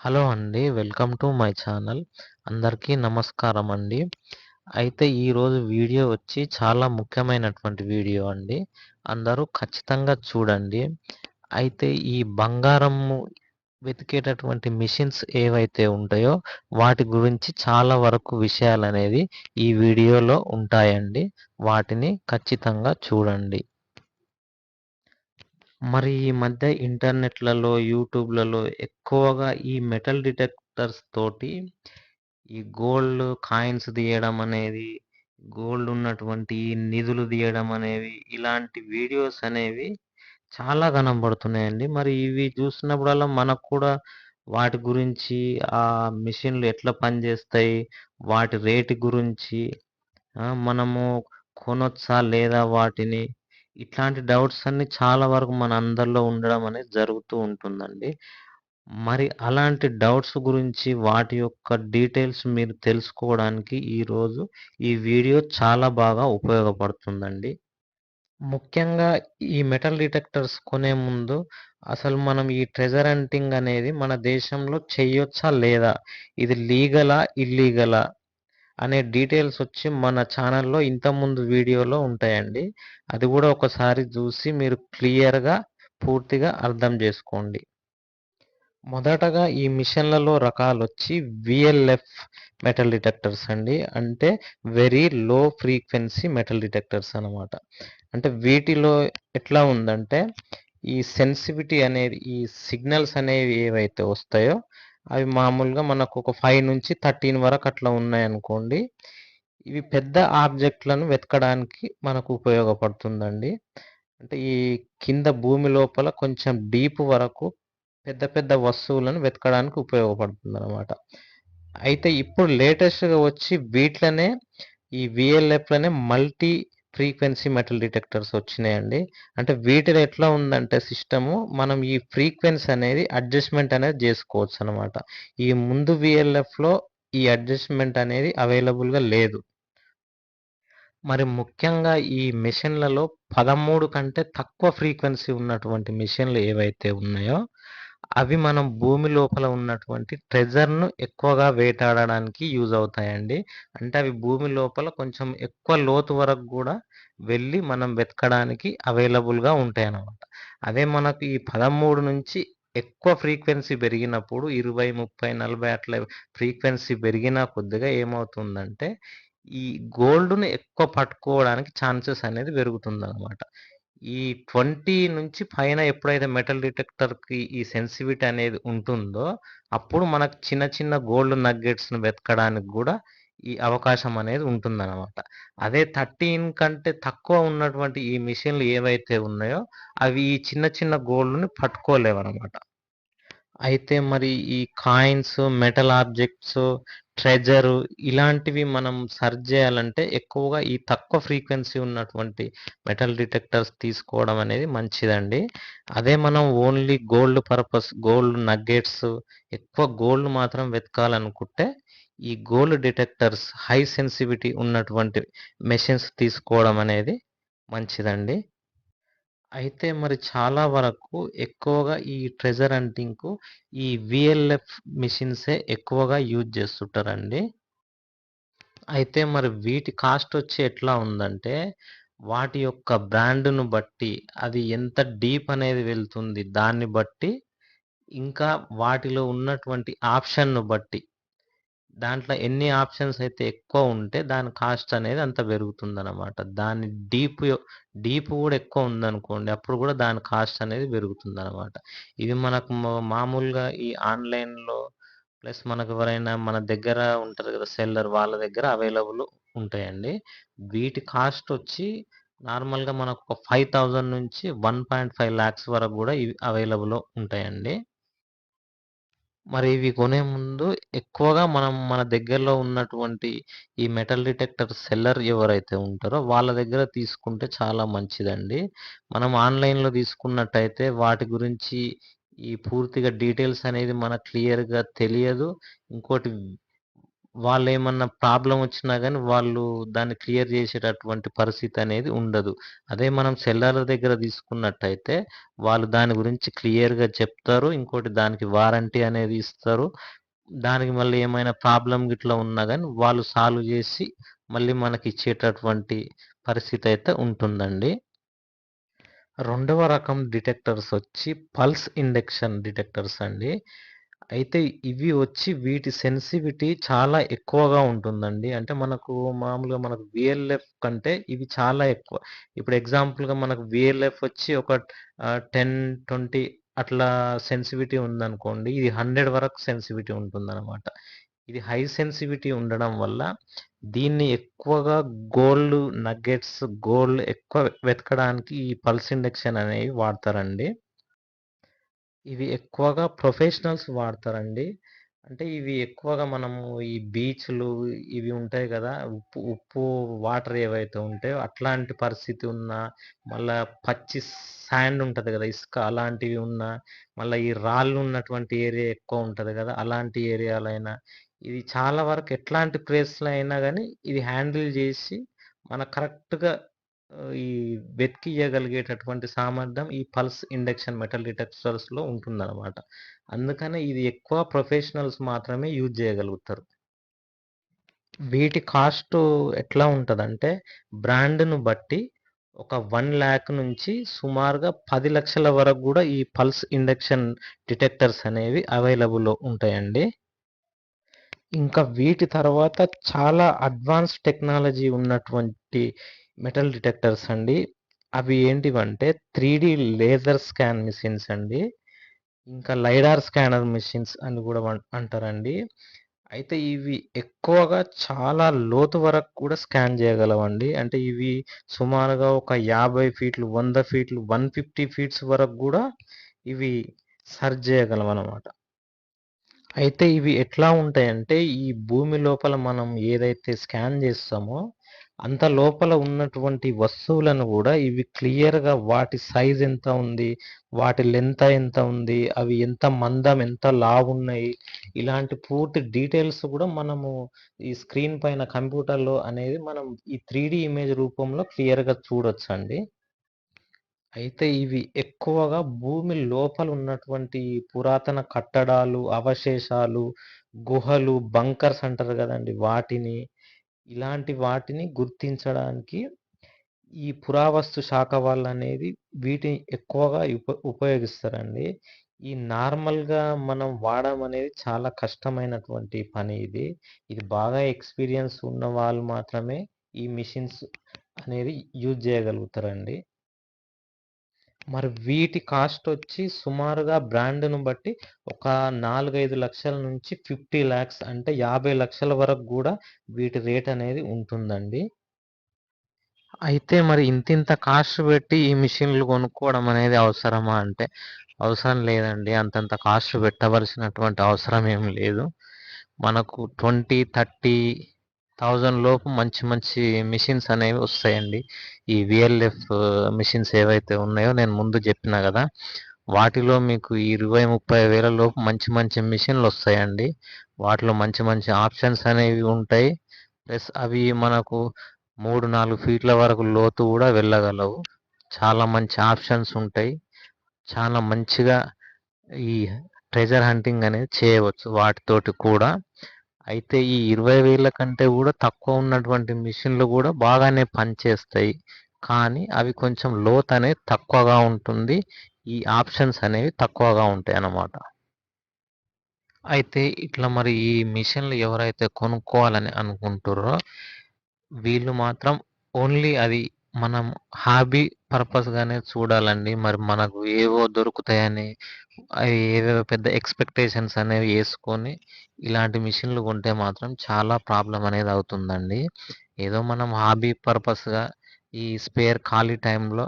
Hello అండి. Welcome to my channel. అందరికీ నమస్కారం అండి. అయితే ఈరోజు వీడియో వచ్చి చాలా ముఖ్యమైనటువంటి వీడియో అండి. అందరూ ఖచ్చితంగా చూడండి. అయితే ఈ బంగారము వెతికేటటువంటి మిషన్స్ ఏవైతే ఉంటాయో వాటి గురించి చాలా వరకు విషయాలు అనేది ఈ వీడియోలో ఉంటాయండి. వాటిని ఖచ్చితంగా చూడండి. మరి ఈ మధ్య ఇంటర్నెట్‌లలో, యూట్యూబ్‌లలో ఎక్కువగా ఈ మెటల్ డిటెక్టర్స్ తోటి ఈ గోల్డ్ కాయిన్స్ తీయడం అనేది, గోల్డ్ ఉన్నటువంటి నిధులు తీయడం అనేవి, ఇలాంటి వీడియోస్ అనేవి చాలా కనబడుతున్నాయండి. మరి ఇవి చూసినప్పుడల్లా మనకు కూడా వాటి గురించి, ఆ మిషన్‌లు ఎట్లా పనిచేస్తాయి, వాటి రేటు గురించి ఆ! మనము కొనొచ్చా లేదా వాటిని, ఇట్లాంటి డౌట్స్ అన్ని చాలా వరకు మన అందరిలో ఉండడం అనేది జరుగుతూ ఉంటుందండి. మరి అలాంటి డౌట్స్ గురించి వాటి యొక్క డీటెయిల్స్ మీరు తెలుసుకోవడానికి ఈరోజు ఈ వీడియో చాలా బాగా ఉపయోగపడుతుందండి. ముఖ్యంగా ఈ మెటల్ డిటెక్టర్స్ కొనే ముందు అసలు మనం ఈ ట్రెజర్ హంటింగ్ అనేది మన దేశంలో చేయొచ్చా లేదా? ఇది లీగలా? ఇల్లీగలా? అనే డీటెయిల్స్ వచ్చి మన ఛానల్‌లో ఇంతకుముందు వీడియోలో ఉంటాయండి. అది కూడా ఒకసారి చూసి మీరు క్లియర్‌గా పూర్తిగా అర్థం చేసుకోండి. మొదటగా ఈ మిషన్‌లలో రకాలొచ్చి విఎల్ఎఫ్ మెటల్ డిటెక్టర్స్ అండి. అంటే very low frequency metal detectors అనమాట. అంటే వీటిలో ఎట్లా ఉందంటే ఈ సెన్సిటివిటీ అనేది ఈ సిగ్నల్స్ అనేవి ఏవైతే వస్తాయో అవి మామూలుగా మనకు ఒక 5-13 వరకు అట్లా ఉన్నాయనుకోండి. ఇవి పెద్ద ఆబ్జెక్ట్‌లను వెతకడానికి మనకు ఉపయోగపడుతుందండి. అంటే ఈ కింద భూమి లోపల కొంచెం డీప్ వరకు పెద్ద పెద్ద వస్తువులను వెతకడానికి ఉపయోగపడుతుందనమాట. అయితే ఇప్పుడు లేటెస్ట్‌గా వచ్చి వీట్లనే ఈ విఎల్ఎఫ్లనే మల్టీ ఫ్రీక్వెన్సీ మెటల్ డిటెక్టర్స్ వచ్చినాయండి. అంటే వీటిలో ఎట్లా ఉందంటే సిస్టము మనం ఈ ఫ్రీక్వెన్సీ అనేది అడ్జస్ట్‌మెంట్ అనేది చేసుకోవచ్చు అనమాట ఈ ముందు వీఎల్ఎఫ్‌లో ఈ అడ్జస్ట్‌మెంట్ అనేది అవైలబుల్‌గా లేదు. మరి ముఖ్యంగా ఈ మెషిన్‌లలో 13 కంటే తక్కువ ఫ్రీక్వెన్సీ ఉన్నటువంటి మెషిన్‌లు ఏవైతే ఉన్నాయో అవి మనం భూమి లోపల ఉన్నటువంటి ట్రెజర్‌ను ఎక్కువగా వేటాడడానికి యూజ్ అవుతాయండి. అంటే అవి భూమి లోపల కొంచెం ఎక్కువ లోతు వరకు కూడా వెళ్ళి మనం వెతకడానికి అవైలబుల్‌గా ఉంటాయన్నమాట. అదే మనకు ఈ 13 నుంచి ఎక్కువ ఫ్రీక్వెన్సీ పెరిగినప్పుడు 20, 30, 40 అట్లా ఫ్రీక్వెన్సీ పెరిగిన కొద్దిగా ఏమవుతుందంటే ఈ గోల్డ్ను ఎక్కువ పట్టుకోవడానికి ఛాన్సెస్ అనేది పెరుగుతుందనమాట. ఈ 20 నుంచి పైన ఎప్పుడైతే మెటల్ డిటెక్టర్‌కి ఈ సెన్సిటివిటీ అనేది ఉంటుందో అప్పుడు మనకు చిన్న చిన్న గోల్డ్ నగ్గెట్స్‌ని వెతకడానికి కూడా ఈ అవకాశం అనేది ఉంటుందనమాట. అదే 13 కంటే తక్కువ ఉన్నటువంటి ఈ మిషన్‌లు ఏవైతే ఉన్నాయో అవి ఈ చిన్న చిన్న గోల్డ్‌ని పట్టుకోలేవన్నమాట అయితే మరి ఈ కాయిన్స్, మెటల్ ఆబ్జెక్ట్స్, ట్రెజర్ ఇలాంటివి మనం సెర్చ్ చేయాలంటే ఎక్కువగా ఈ తక్కువ ఫ్రీక్వెన్సీ ఉన్నటువంటి మెటల్ డిటెక్టర్స్ తీసుకోవడం అనేది మంచిదండి. అదే మనం only gold purpose gold nuggets ఎక్కువ గోల్డ్ మాత్రం వెతకాలనుకుంటే ఈ గోల్డ్ డిటెక్టర్స్ హై సెన్సిటివిటీ ఉన్నటువంటి మెషిన్స్ తీసుకోవడం అనేది మంచిదండి. అయితే మరి చాలా వరకు ఎక్కువగా ఈ ట్రెజర్ హంటింగ్‌కు ఈ వీఎల్ఎఫ్ మిషన్సే ఎక్కువగా యూజ్ చేస్తుంటారండి. అయితే మరి వీటి కాస్ట్ వచ్చి ఎట్లా ఉందంటే వాటి యొక్క బ్రాండ్‌ను బట్టి అది ఎంత డీప్ అనేది వెళ్తుంది దాన్ని బట్టి ఇంకా వాటిలో ఉన్నటువంటి ఆప్షన్‌ను బట్టి దాంట్లో ఎన్ని ఆప్షన్స్ అయితే ఎక్కువ ఉంటే దాని కాస్ట్ అనేది అంత పెరుగుతుందనమాట. దాని డీప్ డీప్ కూడా ఎక్కువ ఉందనుకోండి అప్పుడు కూడా దాని కాస్ట్ అనేది పెరుగుతుంది అనమాట ఇది మనకు మా మామూలుగా ఈ ఆన్‌లైన్‌లో ప్లస్ మనకు ఎవరైనా మన దగ్గర ఉంటారు కదా! సెల్లర్ వాళ్ళ దగ్గర అవైలబుల్ ఉంటాయండి. వీటి కాస్ట్ వచ్చి నార్మల్‌గా మనకు ఒక 5000 నుంచి వన్ పాయింట్ ఫైవ్ ల్యాక్స్ వరకు కూడా ఇవి అవైలబుల్‌లో ఉంటాయండి. మరి ఇవి కొనే ముందు ఎక్కువగా మనం మన దగ్గరలో ఉన్నటువంటి ఈ మెటల్ డిటెక్టర్ సెల్లర్ ఎవరైతే ఉంటారో వాళ్ళ దగ్గర తీసుకుంటే చాలా మంచిదండి. మనం ఆన్‌లైన్‌లో తీసుకున్నట్టయితే వాటి గురించి ఈ పూర్తిగా డీటెయిల్స్ అనేది మనకు క్లియర్‌గా తెలియదు. ఇంకోటి వాళ్ళు ఏమన్నా ప్రాబ్లం వచ్చినా కానీ వాళ్ళు దాన్ని క్లియర్ చేసేటటువంటి పరిస్థితి అనేది ఉండదు. అదే మనం సెల్లర్ల దగ్గర తీసుకున్నట్టయితే వాళ్ళు దాని గురించి క్లియర్‌గా చెప్తారు. ఇంకోటి దానికి వారంటీ అనేది ఇస్తారు. దానికి మళ్ళీ ఏమైనా ప్రాబ్లం గిట్లా ఉన్నా కానీ వాళ్ళు సాల్వ్ చేసి మళ్ళీ మనకి ఇచ్చేటటువంటి పరిస్థితి అయితే ఉంటుందండి. రెండవ రకం డిటెక్టర్స్ వచ్చి పల్స్ ఇండక్షన్ డిటెక్టర్స్ అండి. అయితే ఇవి వచ్చి వీటి సెన్సివిటీ చాలా ఎక్కువగా ఉంటుందండి. అంటే మనకు మామూలుగా మనకు వీఎల్ఎఫ్ కంటే ఇవి చాలా ఎక్కువ. ఇప్పుడు ఎగ్జాంపుల్‌గా మనకు వీఎల్ఎఫ్ వచ్చి ఒక ఆహ్, 10, 20 అట్లా సెన్సివిటీ ఉందనుకోండి. ఇది 100 వరకు సెన్సివిటీ ఉంటుందనమాట. ఇది హై సెన్సివిటీ ఉండడం వల్ల దీన్ని ఎక్కువగా గోల్డ్ నగ్గెట్స్, గోల్డ్ ఎక్కువ వెతకడానికి ఈ పల్స్ ఇండక్షన్ అనేవి వాడతారండి. ఇవి ఎక్కువగా ప్రొఫెషనల్స్ వాడతారండి. అంటే ఇవి ఎక్కువగా మనము ఈ బీచ్‌లు ఇవి ఉంటాయి కదా ఉప్పు ఉప్పు వాటర్ ఏవైతే ఉంటాయో అట్లాంటి పరిస్థితి ఉన్న మళ్ళా పచ్చి శాండ్ ఉంటుంది కదా ఇసుక అలాంటివి ఉన్న మళ్ళీ ఈ రాళ్ళు ఉన్నటువంటి ఏరియా ఎక్కువ ఉంటుంది కదా అలాంటి ఏరియాలైనా ఇది చాలా వరకు ఎట్లాంటి ప్లేస్‌లో అయినా కానీ ఇది హ్యాండిల్ చేసి మన కరెక్ట్‌గా ఈ వెతికియ్యగలిగేటటువంటి సామర్థ్యం ఈ పల్స్ ఇండక్షన్ మెటల్ డిటెక్టర్స్‌లో ఉంటుందన్నమాట అందుకనే ఇది ఎక్కువ ప్రొఫెషనల్స్ మాత్రమే యూజ్ చేయగలుగుతారు వీటి కాస్ట్ ఎట్లా ఉంటుందంటే బ్రాండ్‌ను బట్టి ఒక వన్ ల్యాక్ నుంచి సుమారుగా పది లక్షల వరకు కూడా ఈ పల్స్ ఇండక్షన్ డిటెక్టర్స్ అనేవి అవైలబుల్‌లో ఉంటాయండి. ఇంకా వీటి తర్వాత చాలా అడ్వాన్స్ టెక్నాలజీ ఉన్నటువంటి మెటల్ డిటెక్టర్స్ అండి. అవి ఏంటివంటే 3డీ లేజర్ స్కాన్ మిషన్స్ అండి. ఇంకా లైడార్ స్కానర్ మిషన్స్ అని కూడా అంటారండి. అయితే ఇవి ఎక్కువగా చాలా లోతు వరకు కూడా స్కాన్ చేయగలవండి అంటే ఇవి సుమారుగా ఒక 50 ఫీట్లు, వంద ఫీట్లు, 150 ఫీట్స్ వరకు కూడా ఇవి సెర్చ్ జేయగలవనమాట. అయితే ఇవి ఎట్లా ఉంటాయంటే ఈ భూమి లోపల మనం ఏదైతే స్కాన్ చేస్తామో అంత లోపల ఉన్నటువంటి వస్తువులను కూడా ఇవి క్లియర్‌గా వాటి సైజ్ ఎంత ఉంది, వాటి లెంత్ ఎంత ఉంది, అవి ఎంత మందం, ఎంత లావున్నాయి, ఇలాంటి పూర్తి డీటెయిల్స్ కూడా మనము ఈ స్క్రీన్ పైన కంప్యూటర్‌లో అనేది మనం ఈ త్రీ ఇమేజ్ రూపంలో క్లియర్‌గా చూడొచ్చండి. అయితే ఇవి ఎక్కువగా భూమి లోపల ఉన్నటువంటి పురాతన కట్టడాలు, అవశేషాలు, గుహలు, బంకర్స్ అంటారు కదండి వాటిని, ఇలాంటి వాటిని గుర్తించడానికి ఈ పురావస్తు శాఖ వాళ్ళు అనేది వీటిని ఎక్కువగా ఉప ఉపయోగిస్తారండి. ఈ నార్మల్‌గా మనం వాడడం అనేది చాలా కష్టమైనటువంటి పని ఇది. ఇది బాగా ఎక్స్‌పీరియన్స్ ఉన్న వాళ్ళు మాత్రమే ఈ మిషన్స్ అనేది యూజ్ చేయగలుగుతారండి మరి వీటి కాస్ట్ వచ్చి సుమారుగా బ్రాండ్‌ను బట్టి ఒక 4, 5 లక్షల నుంచి ఫిఫ్టీ ల్యాక్స్ అంటే యాభై లక్షల వరకు కూడా వీటి రేట్ అనేది ఉంటుందండి. అయితే మరి ఇంతింత కాస్ట్ పెట్టి ఈ మిషన్లు కొనుక్కోవడం అనేది అవసరమా అంటే అవసరం లేదండి. అంతంత కాస్ట్ పెట్టవలసినటువంటి అవసరం ఏం లేదు. మనకు 20, థౌజండ్ లోపు మంచి మంచి మిషన్స్ అనేవి వస్తాయండి. ఈ విఎల్ఎఫ్ మిషన్స్ ఏవైతే ఉన్నాయో నేను ముందు చెప్పిన కదా వాటిలో మీకు 20, 30 వేల లోపు మంచి మంచి మిషన్లు వస్తాయండి వాటిలో మంచి మంచి ఆప్షన్స్ అనేవి ఉంటాయి. ప్లస్ అవి మనకు 3, 4 ఫీట్ల వరకు లోతు కూడా వెళ్ళగలవు. చాలా మంచి ఆప్షన్స్ ఉంటాయి. చాలా మంచిగా ఈ ట్రెజర్ హంటింగ్ అనేది చేయవచ్చు వాటితోటి కూడా. అయితే ఈ ఇరవై వేల కంటే కూడా తక్కువ ఉన్నటువంటి మిషన్లు కూడా బాగానే పనిచేస్తాయి. కానీ అవి కొంచెం లోతనేది తక్కువగా ఉంటుంది. ఈ ఆప్షన్స్ అనేవి తక్కువగా ఉంటాయి అన్నమాట అయితే ఇట్లా మరి ఈ మిషన్లు ఎవరైతే కొనుక్కోవాలని అనుకుంటుర్రో వీళ్ళు మాత్రం ఓన్లీ అది మనం హాబీ పర్పస్‌గానే చూడాలండి. మరి మనకు ఏవో దొరుకుతాయని అవి ఏవేవో పెద్ద ఎక్స్‌పెక్టేషన్స్ అనేవి యేసుకొని ఇలాంటి మిషన్లు కొంటే మాత్రం చాలా ప్రాబ్లమ్ అనేది అవుతుందండి. ఏదో మనం హాబీ పర్పస్‌గా ఈ స్పేర్ ఖాళీ టైంలో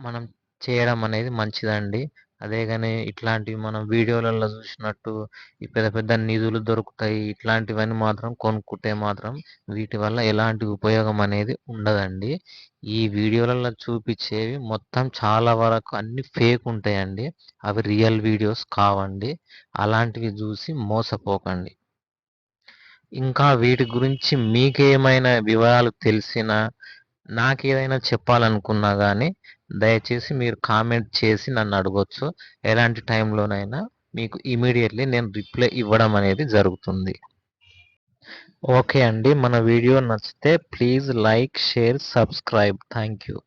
మనం చేయడం అనేది మంచిదండి. అదే కానీ ఇట్లాంటివి మనం వీడియోలలో చూసినట్టు ఈ పెద్ద పెద్ద నిధులు దొరుకుతాయి. ఇట్లాంటివన్నీ మాత్రం కొనుక్కుంటే మాత్రం వీటి వల్ల ఎలాంటి ఉపయోగం అనేది ఉండదండి. ఈ వీడియోలలో చూపించేవి మొత్తం చాలా వరకు అన్ని ఫేక్ ఉంటాయండి. అవి రియల్ వీడియోస్ కావండి. అలాంటివి చూసి మోసపోకండి. ఇంకా వీటి గురించి మీకేమైనా వివరాలు తెలిసినా నాకు ఏదైనా చెప్పాలనుకున్నా కానీ దయచేసి మీరు కామెంట్ చేసి నన్ను అడగొచ్చు. ఎలాంటి టైంలోనైనా మీకు ఇమీడియట్లీ నేను రిప్లై ఇవ్వడం అనేది జరుగుతుంది. ఓకే అండి. మన వీడియో నచ్చితే please like, share, subscribe. Thank you.